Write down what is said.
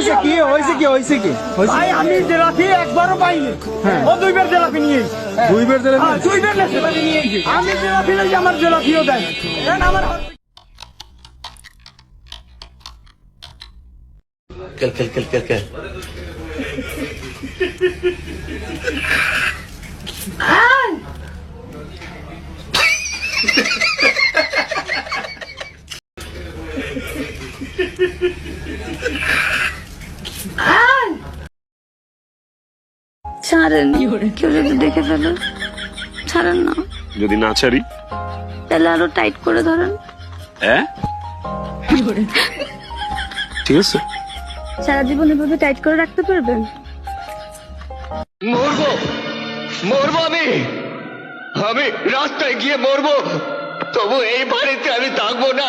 হয়েছে কি? হয়েছে কি? হয়েছে কি? ভাই আমি জেলাপি একবারও পাইনি। হ্যাঁ। ও দুইবার জেলাপি নিয়ে এসেছে। দুই বের দিলে হ্যাঁ, দুইবার লেছে আমি জেলাপি লই আমার জেলাপিও দেয়। আমার Quel, quel, quel, quel, quel. ছাড়েন। কেউ যদি দেখে ফেলে ছাড়েন না। যদি না ছাড়ি? তাহলে আরও টাইট করে ধরেন। হ্যাঁ ঠিক আছে। সারা জীবন এভাবে টাইট করে রাখতে পারবেন? মরবো। মরবো আমি। আমি রাস্তায় গিয়ে মরবো। তবু এই বাড়িতে আমি থাকব না।